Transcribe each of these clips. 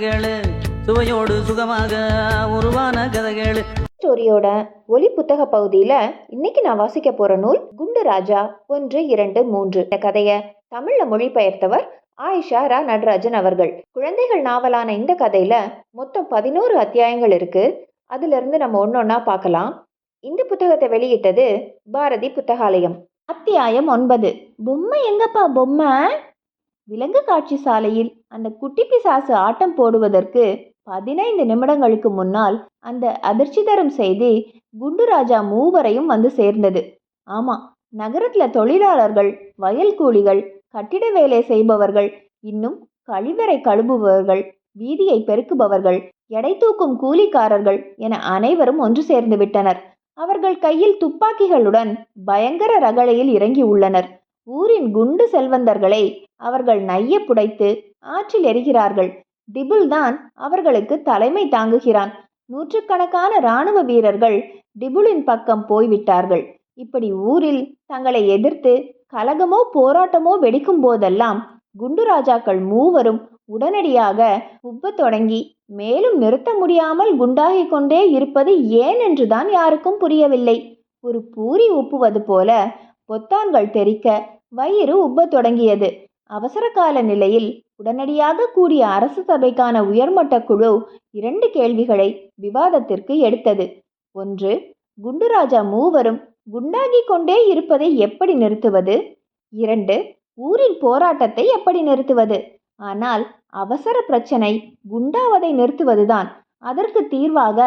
கதைகளு சுவையோடு சுகமாக உருவான கதைகளு. ஸ்டோரியோட ஒலி புத்தக பகுதியில் இன்னைக்கு நான் வாசிக்க போற நூல் குண்டு ராஜா ஒன்று இரண்டு மூன்று. இந்த கதையை தமிழ்ல மொழிபெயர்த்தவர் ஆயிஷா ரா நடராஜன் அவர்கள். குழந்தைகள் நாவலான இந்த கதையில மொத்தம் பதினோரு அத்தியாயங்கள் இருக்கு. அதுல இருந்து நம்ம ஒன்னொன்னா பார்க்கலாம். இந்த புத்தகத்தை வெளியிட்டது பாரதி புத்தகாலயம். அத்தியாயம் ஒன்பது. பொம்மை எங்கப்பா பொம்மை? விலங்கு காட்சி சாலையில் அந்த குட்டி பிசாசு ஆட்டம் போடுவதற்கு பதினைந்து நிமிடங்களுக்கு முன்னால் அந்த அதிர்ச்சி தரும் செய்தி குண்டு ராஜா மூவரையும் வந்து சேர்ந்தது. ஆமா நகரத்துல தொழிலாளர்கள் வயல் கூலிகள் கட்டிட வேலை செய்பவர்கள் இன்னும் கழிவறை கழுவுபவர்கள் வீதியை பெருக்குபவர்கள் எடை தூக்கும் கூலிக்காரர்கள் என அனைவரும் ஒன்று சேர்ந்து விட்டனர். அவர்கள் கையில் துப்பாக்கிகளுடன் பயங்கர ரகளையில் இறங்கி உள்ளனர். ஊரின் குண்டு செல்வந்தர்களை அவர்கள் நைய புடைத்து ஆற்றில் எறிகிறார்கள் டிபுல் தான் அவர்களுக்கு தலைமை தாங்குகிறான். நூற்றுக்கணக்கான இராணுவ வீரர்கள் டிபுலின் பக்கம் போய்விட்டார்கள். இப்படி ஊரில் தங்களை எதிர்த்து கலகமோ போராட்டமோ வெடிக்கும் போதெல்லாம் குண்டு ராஜாக்கள் மூவரும் உடனடியாக உப்ப தொடங்கி மேலும் நிறுத்த முடியாமல் குண்டாகிக் கொண்டே இருப்பது ஏன் என்றுதான் யாருக்கும் புரியவில்லை. ஒரு பூரி உப்புவது போல பொத்தான்கள் தெறிக்க வயிறு உப்பத் தொடங்கியது. அவசர கால நிலையில் உடனடியாக கூடிய அரசு சபைக்கான உயர்மட்ட குழு இரண்டு கேள்விகளை விவாதத்திற்கு எடுத்தது. ஒன்று குண்டுராஜா மூவரும் குண்டாகிக் கொண்டே இருப்பதை எப்படி நிறுத்துவது? இரண்டு ஊரின் போராட்டத்தை எப்படி நிறுத்துவது? ஆனால் அவசர பிரச்சனை குண்டாவதை நிறுத்துவதுதான். அதற்கு தீர்வாக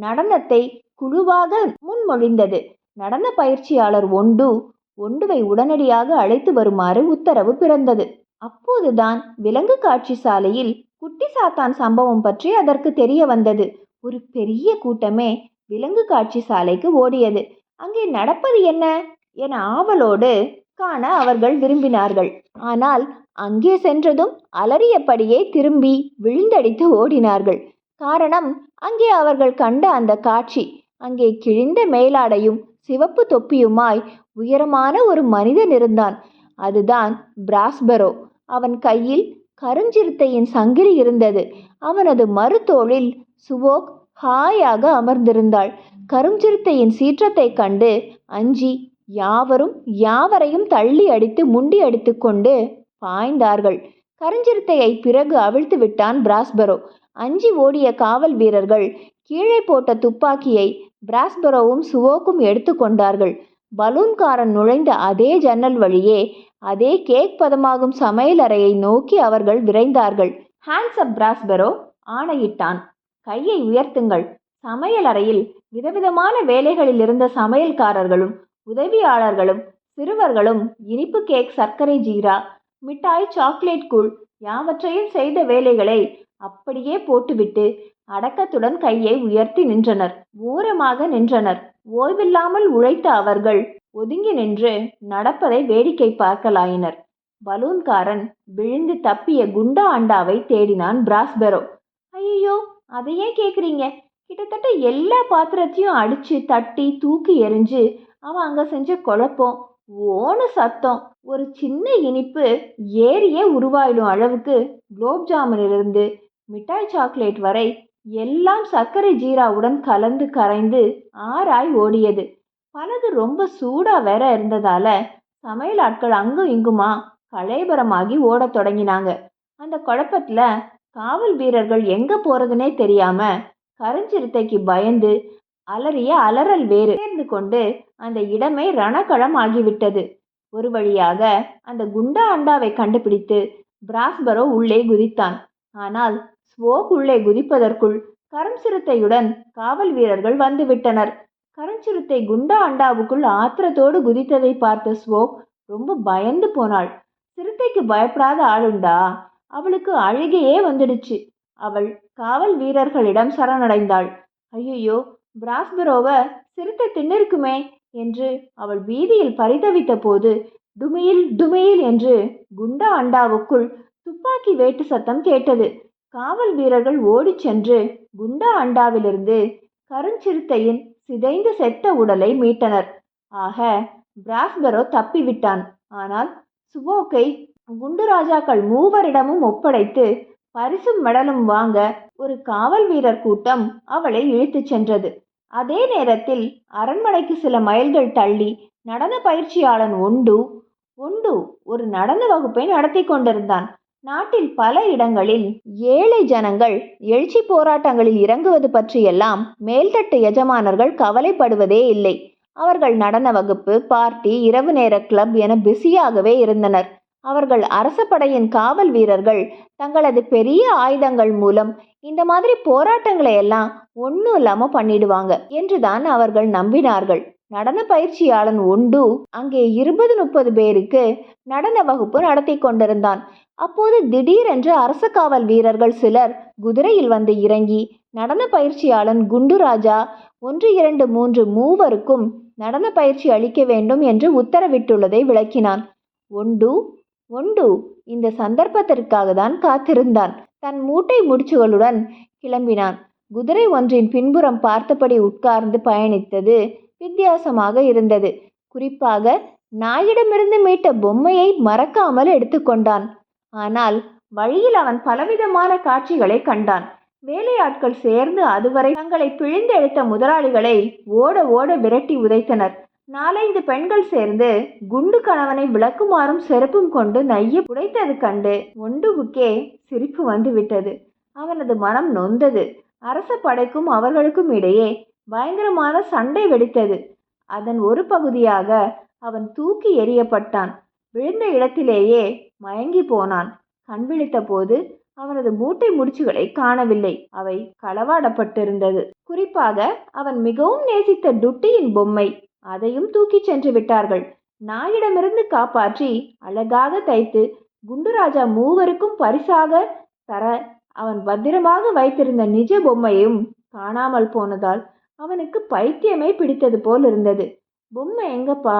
நடனத்தை குழுவாக முன்மொழிந்தது. நடன பயிற்சியாளர் ஒண்டு ஒண்டுவை உடனடியாக அழைத்து வருமாறு உத்தரவு பிறந்தது. அப்போதுதான் விலங்கு காட்சி சாலையில் குட்டி சாத்தான் சம்பவம் பற்றி அதற்கு தெரிய வந்தது. ஒரு பெரிய கூட்டமே விலங்கு காட்சி சாலைக்கு ஓடியது. அங்கே நடப்பது என்ன? என ஆவலோடு காண அவர்கள் விரும்பினார்கள். ஆனால் அங்கே சென்றதும் அலறியபடியே திரும்பி விழுந்தடித்து ஓடினார்கள். காரணம் அங்கே அவர்கள் கண்ட அந்த காட்சி அங்கே கிழிந்த மேலாடையும் சிவப்பு தொப்பியுமாய் உயரமான ஒரு மனிதன் இருந்தான். அதுதான் பிராஸ்பரோ. அவன் கையில் கருஞ்சிறுத்தையின் சங்கிலி இருந்தது. அவனது மறுதோளில் சுவோக் ஹாயாக அமர்ந்திருந்தாள். கருஞ்சிறுத்தையின் சீற்றத்தைக் கண்டு அஞ்சி யாவரும் யாவரையும் தள்ளி அடித்து முண்டி அடித்து கொண்டு பாய்ந்தார்கள். கருஞ்சிறுத்தையை பிறகு அவிழ்த்து விட்டான் பிராஸ்பரோ. அஞ்சி ஓடிய காவல் வீரர்கள் கீழே போட்ட துப்பாக்கியை பிராஸ்பரோவும் சுவோக்கும் எடுத்து கொண்டார்கள். பலூன்காரன் நுழைந்த அதே ஜன்னல் வழியே அதே கேக் பதமாகும் சமையலறையை நோக்கி அவர்கள் விரைந்தார்கள். Hands up Prospero ஆணையிட்டான். கையை உயர்த்துங்கள். சமையலறையில் விதவிதமான வேலைகளில் இருந்த சமையல்காரர்களும் உதவியாளர்களும் சிறுவர்களும் இனிப்பு கேக் சர்க்கரை ஜீரா மிட்டாய் சாக்லேட் கூழ் யாவற்றையும் செய்த வேலைகளை அப்படியே போட்டுவிட்டு அடக்கத்துடன் கையை உயர்த்தி நின்றனர். ஓரமாக நின்றனர். ஓய்வில்லாமல் உழைத்த அவர்கள் ஒதுங்கி நின்று நடப்பதை வேடிக்கை பார்க்கலாயினர். பலூன்காரன் விழுந்து தப்பிய குண்டா அண்டாவை தேடினான் பிராஸ்பெரோ. ஐயோ அதையே கேக்குறீங்க? கிட்டத்தட்ட எல்லா பாத்திரத்தையும் அடிச்சு தட்டி தூக்கி எறிஞ்சு அவன் அங்க செஞ்ச குழப்பம் ஓன சத்தம். ஒரு சின்ன இனிப்பு ஏரியே உருவாயிடும் அளவுக்கு குலோப் ஜாமுனிலிருந்து மிட்டாய் சாக்லேட் வரை எல்லாம் சர்க்கரை ஜீராவுடன் கலந்து கரைந்து ஆறாய் ஓடியது. பலது ரொம்ப சூடா வேற இருந்ததால சமையல் ஆட்கள் அங்கும் இங்குமா கலைபரமாகி ஓடத் தொடங்கினாங்க. அந்த குழப்பத்துல காவல் வீரர்கள் எங்க போறதுனே தெரியாம கருஞ்சிறுத்தைக்கு பயந்து அலறிய அலறல் வேறு. சேர்ந்து கொண்டு அந்த இடமே ரணக்களம் ஆகிவிட்டது. ஒரு வழியாக அந்த குண்டா அண்டாவை கண்டுபிடித்து பிராஸ்பரோ உள்ளே குதித்தான். ஆனால் ஸ்வோக் உள்ளே குதிப்பதற்குள் கருஞ்சிறுத்தையுடன் காவல் வீரர்கள் வந்துவிட்டனர். கரஞ்சிறுத்தை குண்டா அண்டாவுக்குள் ஆத்திரத்தோடு குதித்ததை பார்த்த ஸ்வோக் ரொம்ப பயந்து போனாள். சிறுத்தைக்கு பயப்படாத ஆளுண்டா? அவளுக்கு அழுகையே வந்துடுச்சு. அவள் காவல் வீரர்களிடம் சரணடைந்தாள். ஐயோ பிராஸ்பரோவை சிறுத்தை தின்னிருக்குமே என்று அவள் வீதியில் பரிதவித்த போது டுமியில் டுமியில் என்று குண்டா அண்டாவுக்குள் துப்பாக்கி வேட்டு சத்தம் கேட்டது. காவல் வீரர்கள் ஓடிச் சென்று குண்டா அண்டாவிலிருந்து கருஞ்சிறுத்தையின் சிதைந்த செத்த உடலை மீட்டனர். ஆக பிராஸ்பரோ தப்பிவிட்டான். ஆனால் சுவோக்கை குண்டு ராஜாக்கள் மூவரிடமும் ஒப்படைத்து பரிசும் மெடலும் வாங்க ஒரு காவல் வீரர் கூட்டம் அவளை இழுத்துச் சென்றது. அதே நேரத்தில் அரண்மனைக்கு சில மைல்கள் தள்ளி நடன பயிற்சியாளன் ஒண்டு ஒண்டு ஒரு நடன வகுப்பை நடத்தி கொண்டிருந்தான். நாட்டில் பல இடங்களில் ஏழை ஜனங்கள் எழுச்சி போராட்டங்களில் இறங்குவது பற்றியெல்லாம் மேல்தட்டு எஜமானர்கள் கவலைப்படுவதே இல்லை. அவர்கள் நடன வகுப்பு பார்ட்டி இரவு நேர கிளப் என பிஸியாகவே இருந்தனர். அவர்கள் அரசப்படையின் காவல் வீரர்கள் தங்களது பெரிய ஆயுதங்கள் மூலம் இந்த மாதிரி போராட்டங்களை எல்லாம் ஒன்றும் இல்லாமல் பண்ணிடுவாங்க என்றுதான் அவர்கள் நம்பினார்கள். நடன பயிற்சியாளன் உண்டு அங்கே இருபது முப்பது பேருக்கு நடன வகுப்பு நடத்தி கொண்டிருந்தான். அப்போது திடீரென்று அரச காவல் வீரர்கள் சிலர் குதிரையில் வந்து இறங்கி நடன பயிற்சியாளன் குண்டுராஜா ஒன்று இரண்டு மூன்று மூவருக்கும் நடன பயிற்சி அளிக்க வேண்டும் என்று உத்தரவிட்டுள்ளதை விளக்கினான். ஒண்டு ஒண்டு இந்த சந்தர்ப்பத்திற்காக தான் காத்திருந்தான். தன் மூட்டை முடிச்சுகளுடன் கிளம்பினான். குதிரை ஒன்றின் பின்புறம் பார்த்தபடி உட்கார்ந்து பயணித்தது வித்தியாசமாக இருந்தது. குறிப்பாக நாயிடமிருந்து மீட்ட பொம்மையை மறக்காமல் எடுத்துக்கொண்டான். ஆனால் வழியில் அவன் பலவிதமான காட்சிகளை கண்டான். வேலையாட்கள் சேர்ந்து அதுவரை தங்களை பிழிந்தெடுத்த முதலாளிகளை ஓட ஓட விரட்டி உதைத்தனர். நாலைந்து பெண்கள் சேர்ந்து குண்டு கணவனை விளக்குமாறும் செருப்பும் கொண்டு நைய புடைத்தது கண்டு ஒண்டுவுக்கே சிரிப்பு வந்து விட்டது அவனது மனம் நொந்தது. அரச படைக்கும் அவர்களுக்கும் இடையே பயங்கரமான சண்டை வெடித்தது. அதன் ஒரு பகுதியாக அவன் தூக்கி எறியப்பட்டான். விழுந்த இடத்திலேயே மயங்கி போனான். கண் விழித்த போது அவனது மூட்டை முடிச்சுகளை காணவில்லை. அவை களவாடப்பட்டிருந்தது. குறிப்பாக அவன் மிகவும் நேசித்த டுட்டியின் பொம்மை. அதையும் தூக்கிச் சென்று விட்டார்கள். நாயிடமிருந்து காப்பாற்றி அழகாக தைத்து குண்டுராஜா மூவருக்கும் பரிசாக தர அவன் பத்திரமாக வைத்திருந்த நிஜ பொம்மையும் காணாமல் போனதால் அவனுக்கு பைத்தியமே பிடித்தது போல் இருந்தது. பொம்மை எங்கப்பா?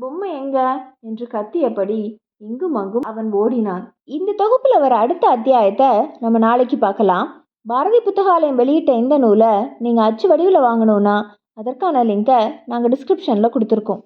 பொம்மை எங்க? என்று கத்தியபடி இங்கும் அங்கும் அவன் ஓடினான். இந்த தொகுப்புல வர அடுத்த அத்தியாயத்தை நம்ம நாளைக்கு பார்க்கலாம். பாரதி புத்தகாலயம் வெளியிட்ட இந்த நூலை நீங்கள் அச்சு வடிவில் வாங்கணும்னா அதற்கான லிங்கை நாங்கள் டிஸ்கிரிப்ஷனில் கொடுத்துருக்கோம்.